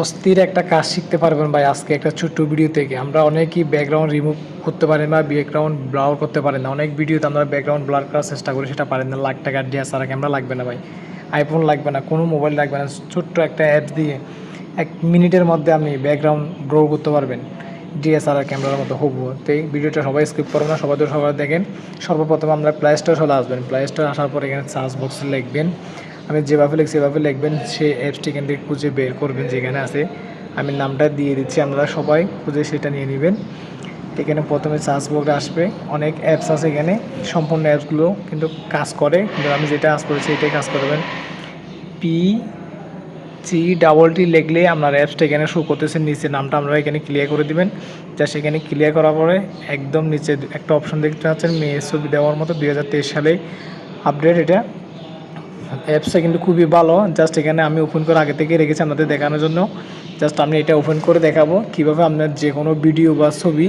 অস্থির একটা কাজ শিখতে পারবেন ভাই আজকে একটা ছোট্ট ভিডিও থেকে। আমরা অনেকেই ব্যাকগ্রাউন্ড রিমুভ করতে পারি না ব্যাকগ্রাউন্ড ব্লার করতে পারি না। অনেক ভিডিওতে আমরা ব্যাকগ্রাউন্ড ব্লার করার চেষ্টা করি, সেটা পারেন না। লাখ টাকার ডিএসআর ক্যামেরা লাগবে না ভাই। আইফোন লাগবে না, কোনো মোবাইল লাগবে না। ছোট্ট একটা অ্যাপ দিয়ে এক মিনিটের মধ্যে আপনি ব্যাকগ্রাউন্ড ড্র করতে পারবেন। ডিএসআর ক্যামেরার মতো হবু। তো এই ভিডিওটা সবাই স্কিপ করবেন না, সবাই তো সবাই দেখেন। সর্বপ্রথম আমরা প্লে স্টোর চলে আসবেন। প্লে স্টোর আসার পর এখানে সার্চ বক্সে লিখবেন আমি যেভাবে লিখছি, সেভাবে লিখবেন, সেই অ্যাপসটি এখান থেকে খুঁজে বের করবেন যেখানে আছে। আমি নামটা দিয়ে দিচ্ছি, আপনারা সবাই খুঁজে সেটা নিয়ে নেবেন। এখানে প্রথমে সার্চ বক্সে আসবে, অনেক অ্যাপস আছে এখানে, সম্পূর্ণ অ্যাপসগুলো কিন্তু কাজ করে, কিন্তু আমি যেটা কাজ করেছি, এটাই কাজ করবেন। পি সি ডাবল টি লিখলে আপনার অ্যাপসটা এখানে শো করতেছে নিচে নামটা আপনারা এখানে ক্লিয়ার করে দিবেন। যা সেখানে ক্লিয়ার করার পরে একদম নিচে একটা অপশন দেখতে পাচ্ছেন মেয়ের ছবি দেওয়ার মতো দু হাজার তেইশ সালে আপডেট এটা। অ্যাপসটা কিন্তু খুবই ভালো। জাস্ট এখানে আমি ওপেন করে আগে থেকে রেখেছি আপনাদের দেখানোর জন্য। জাস্ট আমি এটা ওপেন করে দেখাবো। কীভাবে আপনার যে কোনো ভিডিও বা ছবি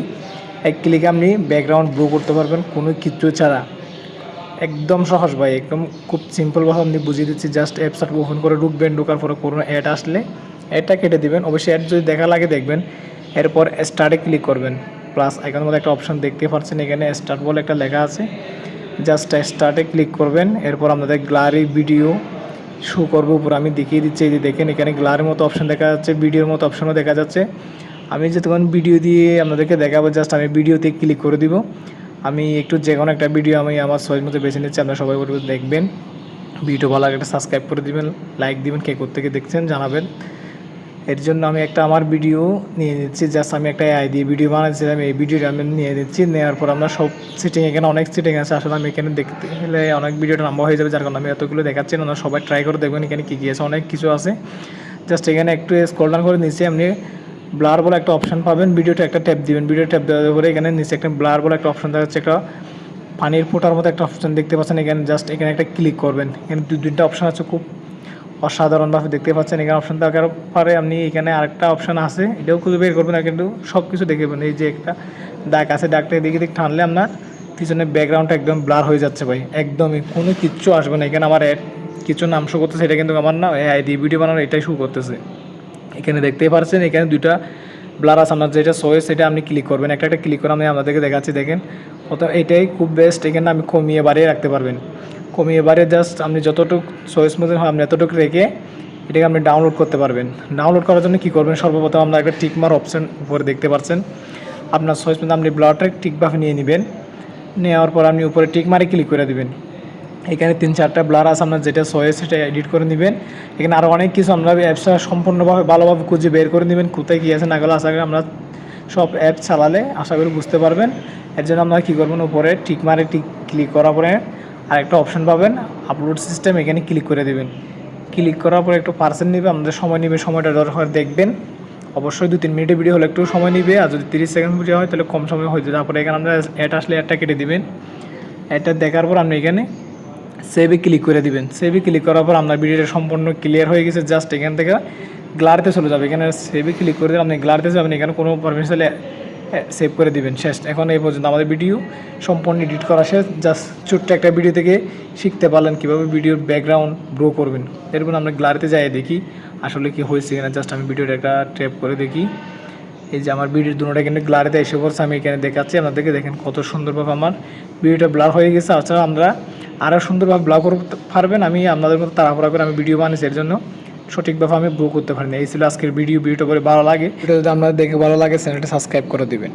এক ক্লিকে আপনি ব্যাকগ্রাউন্ড ব্রো করতে পারবেন কোনো কিছু ছাড়া। একদম সহজ ভাই, একদম খুব সিম্পলভাবে আপনি বুঝিয়ে দিচ্ছি। জাস্ট অ্যাপসটা ওপেন করে ঢুকবেন, ঢোকার পরে কোনো অ্যাড আসলে অ্যাডটা কেটে দিবেন। অবশ্যই অ্যাড যদি দেখা লাগে দেখবেন। এরপর স্টার্টে ক্লিক করবেন। প্লাস এখানের মধ্যে একটা অপশন দেখতে পাচ্ছেন। এখানে স্টার্ট বলে একটা লেখা আছে। জাস্ট স্টার্টে ক্লিক করবেন, এরপর আপনাদের গ্লারি ভিডিও শো করব উপর। আমি দেখিয়ে দিচ্ছি, এই যে দেখেন এখানে গ্লারের মতো অপশন দেখা যাচ্ছে, ভিডিওর মতো অপশনও দেখা যাচ্ছে। আমি যে তখন ভিডিও দিয়ে আপনাদেরকে দেখাবো, জাস্ট আমি ভিডিওতে ক্লিক করে দিব। আমি একটু যে কোনো একটা ভিডিও আমি আমার সয়ের মধ্যে বেছে নিচ্ছি, আপনারা সবাই বলব দেখবেন। ভিডিও ভালো লাগে সাবস্ক্রাইব করে দিবেন লাইক দিবেন, কে থেকে দেখছেন জানাবেন। এর জন্য আমি একটা আমার ভিডিও নিয়ে নিচ্ছি জাস্ট আমি একটা আই দিয়ে ভিডিও বানাচ্ছিলাম এই ভিডিওটা আমি নিয়ে নিচ্ছি, নেওয়ার পর আমরা সব সিটিং এখানে অনেক সিটিং আছে, আসলে আমি এখানে দেখতে গেলে অনেক ভিডিওটা লম্বা হয়ে যাবে, যার কারণে আমি এতগুলো দেখাচ্ছি না সবাই ট্রাই করে দেখবেন এখানে কী কী আছে, অনেক কিছু আছে। জাস্ট এখানে একটু স্ক্রল করে নিচে আপনি ব্লার বলে একটা অপশন পাবেন ভিডিওটা একটা ট্যাপ দিবেন ভিডিও ট্যাপ দেওয়ার পরে এখানে নিচে একটা ব্লার বলে একটা অপশন দেখা যাচ্ছে একটা পানির ফোটার মতো একটা অপশন দেখতে পাচ্ছেন, এখানে জাস্ট এখানে একটা ক্লিক করবেন, এখানে দু দুইটা অপশন আছে, খুব অসাধারণভাবে দেখতে পাচ্ছেন, এখানে অপশন থাকার পরে আপনি এখানে আরেকটা অপশন আছে, এটাও খুঁজে বের করবেন কিন্তু সব কিছু দেখে পাবেন এই যে একটা ডাক আছে ডাকটা এদিকে দিকে টানলে আপনার পিছনে ব্যাকগ্রাউন্ডটা একদম ব্লার হয়ে যাচ্ছে ভাই। একদমই কোনো কিচ্ছু আসবে না। এখানে আমার অ্যাড কিছু নাম শো করতেছে, এটা কিন্তু আমার না আইডি ভিডিও বানানো এটাই শো করতেছে। এখানে দেখতেই পারছেন, এখানে দুইটা ব্লার আছে। আপনার যেটা সোয়ে সেটা আপনি ক্লিক করবেন। একটা একটা ক্লিক করে আমি আপনাদেরকে দেখাচ্ছি, দেখেন। প্রথম এটাই খুব বেস্ট এখানে আমি কমিয়ে বাড়িয়ে রাখতে পারবেন। কমিয়ে বাড়িয়ে জাস্ট আপনি যতটুকু সোয়েস মধ্যে হয়, আপনি এতটুকু রেখে এটাকে আপনি ডাউনলোড করতে পারবেন। ডাউনলোড করার জন্য কী করবেন? সর্বপ্রথম আপনার একটা টিকমার অপশান উপরে দেখতে পাচ্ছেন। আপনার সোয়েস মধ্যে আপনি ব্লারটা ঠিকভাবে নিয়ে নেবেন। নেওয়ার পর আপনি উপরে টিক মারে ক্লিক করে দেবেন। এখানে তিন, চারটা ব্লার আছে, আপনার যেটা সয়ে সেটা এডিট করে নেবেন। এখানে আরও অনেক কিছু আমরা অ্যাপসটা সম্পূর্ণভাবে, ভালোভাবে খুঁজে বের করে নেবেন, কোথায় কী আছে না গেলে, আশা করি আমরা সব অ্যাপ চালালে, আশা করি বুঝতে পারবেন। এর জন্য আপনারা কী করবেন উপরে টিক মারে টিক ক্লিক করার পরে আরেকটা অপশন পাবেন আপলোড সিস্টেম এখানে ক্লিক করে দেবেন। ক্লিক করার পরে একটু পার্সেন্ট নেবে, আমাদের সময় নেবে, সময়টা দরকার, দেখবেন। অবশ্যই দু তিন মিনিটের ভিডিও হলে একটু সময় নেবে, আর যদি তিরিশ সেকেন্ড ভিডিও হয়, তাহলে কম সময় হয়ে যাবে তারপরে এখানে আমরা অ্যাড আসলে অ্যাডটা কেটে দেবেন। অ্যাডটা দেখার পর আপনি এখানে সেভে ক্লিক করে দিবেন। সেভে ক্লিক করার পর আপনার ভিডিওটা সম্পূর্ণ ক্লিয়ার হয়ে গেছে জাস্ট এখান থেকে গ্লারতে চলে যাবে। এখানে সেভে ক্লিক করে দিলে আপনি গ্লারতে যাবেন, এখানে কোনো পারমিশন সেভ করে দিবেন, শেষ। এখন এই পর্যন্ত আমাদের ভিডিও সম্পূর্ণ এডিট করা শেষ। জাস্ট ছোট্ট একটা ভিডিও থেকে শিখতে পারলেন কীভাবে ভিডিওর ব্যাকগ্রাউন্ড গ্রো করবেন। এরপর আমরা গ্লারিতে যাই, দেখি আসলে কি হয়েছে এখানে জাস্ট আমি ভিডিওটা একটা ট্যাপ করে দেখি। এই যে আমার ভিডিওর দুটোটা কিন্তু গ্লারিতে এসে পড়ছে, আমি এখানে দেখাচ্ছি আপনাদেরকে। দেখেন কত সুন্দরভাবে আমার ভিডিওটা ব্লার হয়ে গেছে। আচ্ছা আমরা আরও সুন্দরভাবে ব্লগ করতে পারবেন। আমি আপনাদের মতো তাড়াহুড়া করে আমি ভিডিও বানিয়েছি এর জন্য। সঠিকভাবে আমি বুক করতে পারি না এই ছিল আজকের ভিডিও ভিডিওটা করে ভালো লাগে। এটা যদি আপনাদের দেখে ভালো লাগে চ্যানেলটা সাবস্ক্রাইব করে দিবেন।